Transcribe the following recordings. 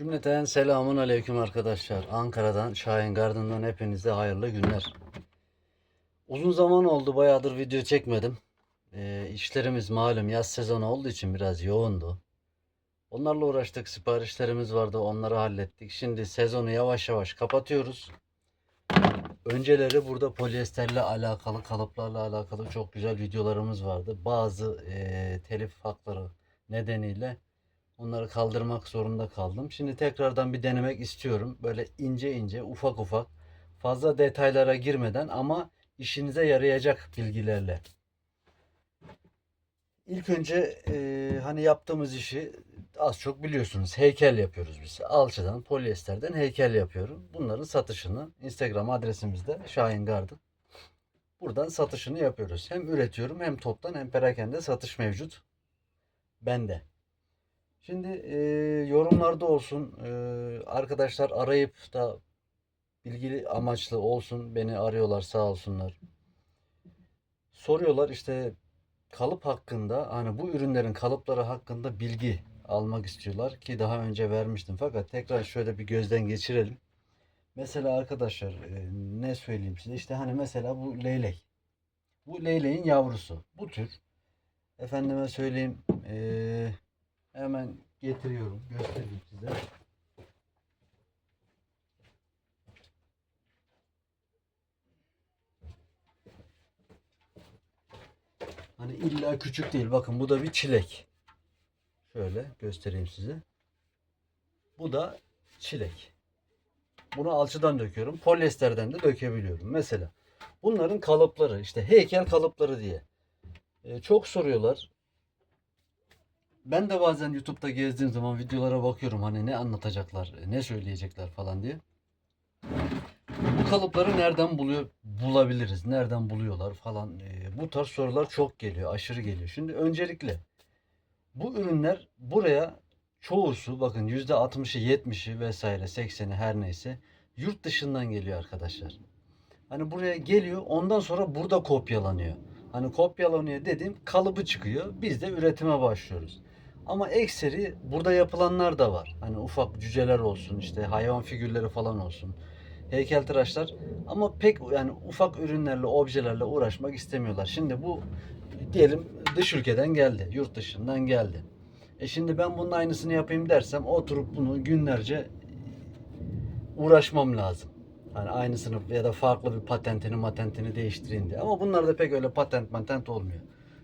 Cümleten selamun aleyküm arkadaşlar. Ankara'dan, Şahin Garden'dan hepinize hayırlı günler. Uzun zaman oldu bayağıdır video çekmedim. Ee, işlerimiz malum yaz sezonu olduğu için biraz yoğundu. Onlarla uğraştık, siparişlerimiz vardı, onları hallettik. Şimdi sezonu yavaş yavaş kapatıyoruz. Önceleri burada polyesterle alakalı, kalıplarla alakalı çok güzel videolarımız vardı. Bazı eee, telif hakları nedeniyle onları kaldırmak zorunda kaldım. Şimdi tekrardan bir denemek istiyorum. Böyle ince ince, ufak ufak, fazla detaylara girmeden ama işinize yarayacak bilgilerle. İlk önce eee, hani yaptığımız işi az çok biliyorsunuz. Heykel yapıyoruz biz. Alçıdan, polyesterden heykel yapıyorum. Bunların satışını Instagram adresimizde Şahin Garden. Buradan satışını yapıyoruz. Hem üretiyorum hem toptan hem perakende satış mevcut. Bende. Şimdi e, yorumlarda olsun e, arkadaşlar arayıp da bilgili amaçlı olsun beni arıyorlar sağ olsunlar. Soruyorlar işte kalıp hakkında hani bu ürünlerin kalıpları hakkında bilgi almak istiyorlar ki daha önce vermiştim fakat tekrar şöyle bir gözden geçirelim. Mesela arkadaşlar e, ne söyleyeyim size işte hani mesela bu leylek. Bu leyleğin yavrusu. Bu tür efendime söyleyeyim e, hemen getiriyorum göstereyim size. Hani illa küçük değil. Bakın bu da bir çilek. Şöyle göstereyim size. Bu da çilek. Bunu alçıdan döküyorum. Polyesterden de dökebiliyorum. Mesela bunların kalıpları işte heykel kalıpları diye. Ee, çok soruyorlar. Ben de bazen YouTube'da gezdiğim zaman videolara bakıyorum hani ne anlatacaklar, ne söyleyecekler falan diye. Bu kalıpları nereden buluyor bulabiliriz? Nereden buluyorlar falan. Ee, bu tarz sorular çok geliyor, aşırı geliyor. Şimdi öncelikle bu ürünler buraya çoğusu bakın %60'ı 70'i vesaire 80'i her neyse yurt dışından geliyor arkadaşlar. Hani buraya geliyor ondan sonra burada kopyalanıyor. Hani kopyalanıyor dediğim kalıbı çıkıyor. Biz de üretime başlıyoruz. Ama ekseri burada yapılanlar da var. Hani ufak cüceler olsun işte hayvan figürleri falan olsun. Heykeltıraşlar ama pek yani ufak ürünlerle objelerle uğraşmak istemiyorlar. Şimdi bu diyelim dış ülkeden geldi. Yurt dışından geldi. E şimdi ben bunun aynısını yapayım dersem oturup bunu günlerce uğraşmam lazım. Hani aynısını ya da farklı bir patentini matentini değiştireyim diye. Ama bunlarda pek öyle patent patent olmuyor.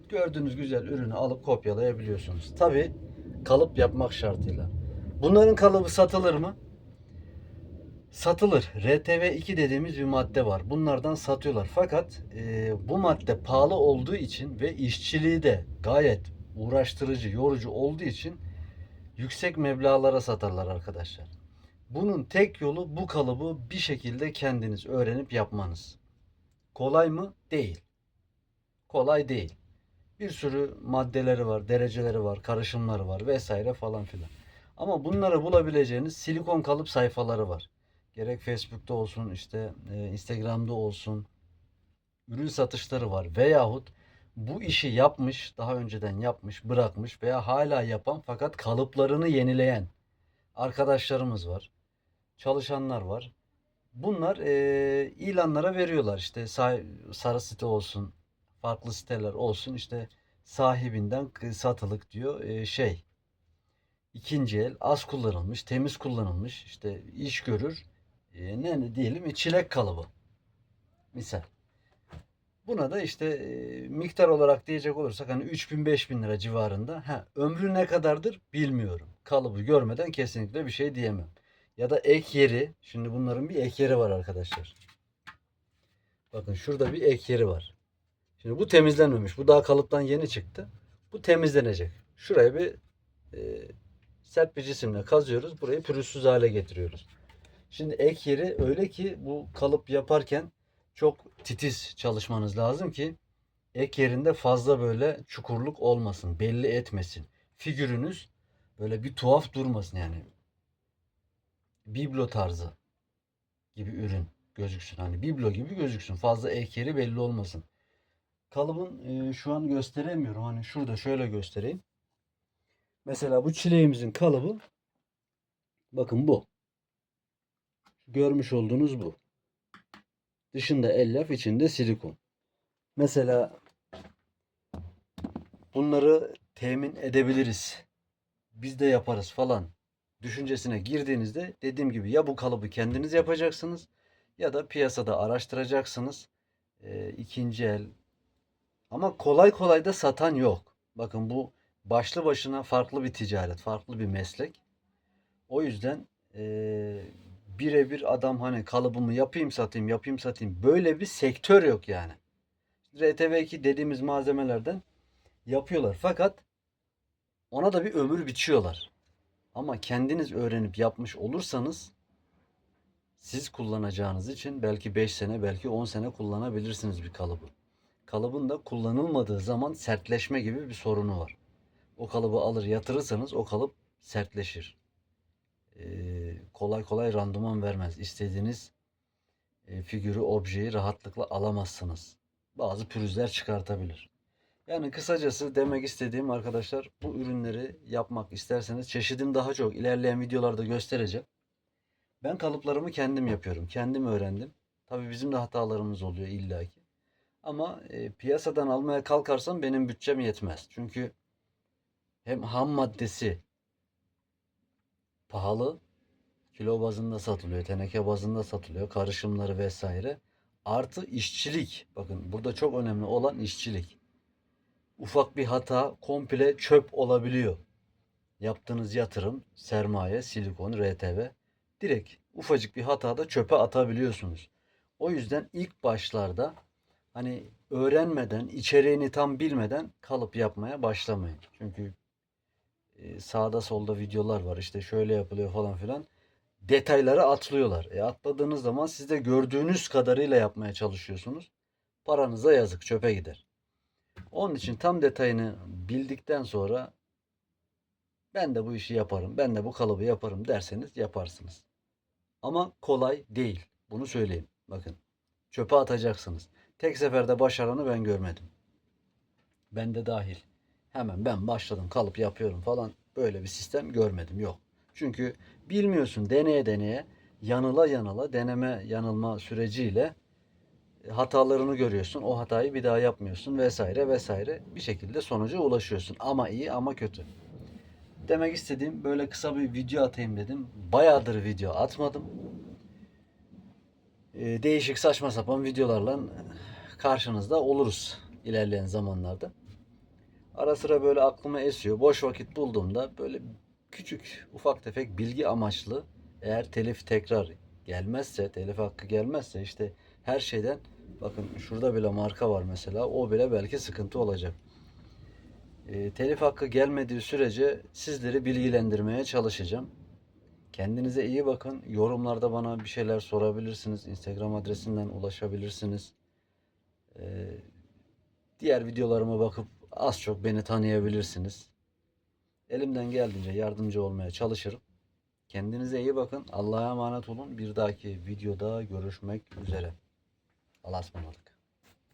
Gördüğünüz güzel ürünü alıp kopyalayabiliyorsunuz. Tabi kalıp yapmak şartıyla. Bunların kalıbı satılır mı? Satılır. RTV2 dediğimiz bir madde var. Bunlardan satıyorlar. Fakat e, bu madde pahalı olduğu için ve işçiliği de gayet uğraştırıcı, yorucu olduğu için yüksek meblağlara satarlar arkadaşlar. Bunun tek yolu bu kalıbı bir şekilde kendiniz öğrenip yapmanız. Kolay mı? Değil. Kolay değil. Bir sürü maddeleri var, dereceleri var, karışımları var vesaire falan filan. Ama bunları bulabileceğiniz silikon kalıp sayfaları var. Gerek Facebook'ta olsun, işte e, Instagram'da olsun. Ürün satışları var. Veyahut bu işi yapmış, daha önceden yapmış, bırakmış veya hala yapan fakat kalıplarını yenileyen arkadaşlarımız var. Çalışanlar var. Bunlar e, ilanlara veriyorlar. İşte sa- sarı site olsun, farklı siteler olsun işte sahibinden satılık diyor e, şey. İkinci el az kullanılmış, temiz kullanılmış, işte iş görür. E, ne ne diyelim? E, çilek kalıbı. Misal. Buna da işte e, miktar olarak diyecek olursak hani 3000-5000 lira civarında. Ha, ömrü ne kadardır bilmiyorum. Kalıbı görmeden kesinlikle bir şey diyemem. Ya da ek yeri. Şimdi bunların bir ek yeri var arkadaşlar. Bakın şurada bir ek yeri var. Şimdi bu temizlenmemiş. Bu daha kalıptan yeni çıktı. Bu temizlenecek. Şuraya bir e, sert bir cisimle kazıyoruz. Burayı pürüzsüz hale getiriyoruz. Şimdi ek yeri öyle ki bu kalıp yaparken çok titiz çalışmanız lazım ki ek yerinde fazla böyle çukurluk olmasın, belli etmesin. Figürünüz böyle bir tuhaf durmasın yani. Biblo tarzı gibi ürün gözüksün. Hani biblo gibi gözüksün. Fazla ek yeri belli olmasın. Kalıbın e, şu an gösteremiyorum. Hani şurada şöyle göstereyim. Mesela bu çileğimizin kalıbı Bakın bu. Görmüş olduğunuz bu. Dışında elyaf, içinde silikon. Mesela bunları temin edebiliriz. Biz de yaparız falan düşüncesine girdiğinizde dediğim gibi ya bu kalıbı kendiniz yapacaksınız ya da piyasada araştıracaksınız. Ee, ikinci el. Ama kolay kolay da satan yok. Bakın bu başlı başına farklı bir ticaret, farklı bir meslek. O yüzden eee birebir adam hani kalıbımı yapayım satayım, yapayım satayım. Böyle bir sektör yok yani. RTV2 dediğimiz malzemelerden yapıyorlar. Fakat ona da bir ömür biçiyorlar. Ama kendiniz öğrenip yapmış olursanız siz kullanacağınız için belki 5 sene, belki 10 sene kullanabilirsiniz bir kalıbı. Kalıbın da kullanılmadığı zaman sertleşme gibi bir sorunu var. O kalıbı alır yatırırsanız o kalıp sertleşir. Ee, kolay kolay randıman vermez. İstediğiniz e, figürü, objeyi rahatlıkla alamazsınız. Bazı pürüzler çıkartabilir. Yani kısacası demek istediğim arkadaşlar bu ürünleri yapmak isterseniz çeşidim daha çok. İlerleyen videolarda göstereceğim. Ben kalıplarımı kendim yapıyorum. Kendim öğrendim. Tabii bizim de hatalarımız oluyor illaki. Ama e, piyasadan almaya kalkarsam benim bütçem yetmez. Çünkü hem ham maddesi pahalı, kilo bazında satılıyor, teneke bazında satılıyor, karışımları vesaire. Artı işçilik. Bakın burada çok önemli olan işçilik. Ufak bir hata komple çöp olabiliyor. Yaptığınız yatırım, sermaye, silikon, RTV direkt ufacık bir hatada çöpe atabiliyorsunuz. O yüzden ilk başlarda hani öğrenmeden, içeriğini tam bilmeden kalıp yapmaya başlamayın. Çünkü e, sağda solda videolar var işte şöyle yapılıyor falan filan. Detayları atlıyorlar. E atladığınız zaman siz de gördüğünüz kadarıyla yapmaya çalışıyorsunuz. Paranıza yazık çöpe gider. Onun için tam detayını bildikten sonra ben de bu işi yaparım, ben de bu kalıbı yaparım derseniz yaparsınız. Ama kolay değil. Bunu söyleyeyim. Bakın. Çöpe atacaksınız. Tek seferde başaranı ben görmedim. Ben de dahil. Hemen ben başladım kalıp yapıyorum falan. Böyle bir sistem görmedim. Yok. Çünkü bilmiyorsun deneye deneye yanıla yanıla deneme yanılma süreciyle hatalarını görüyorsun. O hatayı bir daha yapmıyorsun vesaire vesaire. Bir şekilde sonuca ulaşıyorsun. Ama iyi ama kötü. Demek istediğim böyle kısa bir video atayım dedim. Bayağıdır video atmadım. Ee, değişik saçma sapan videolarla karşınızda oluruz ilerleyen zamanlarda. Ara sıra böyle aklıma esiyor. Boş vakit bulduğumda böyle küçük ufak tefek bilgi amaçlı eğer telif tekrar gelmezse, telif hakkı gelmezse işte her şeyden bakın şurada bile marka var mesela o bile belki sıkıntı olacak. E, telif hakkı gelmediği sürece sizleri bilgilendirmeye çalışacağım. Kendinize iyi bakın. Yorumlarda bana bir şeyler sorabilirsiniz. Instagram adresinden ulaşabilirsiniz. E, diğer videolarıma bakıp az çok beni tanıyabilirsiniz. Elimden geldiğince yardımcı olmaya çalışırım. Kendinize iyi bakın. Allah'a emanet olun. Bir dahaki videoda görüşmek üzere. Allah'a ısmarladık.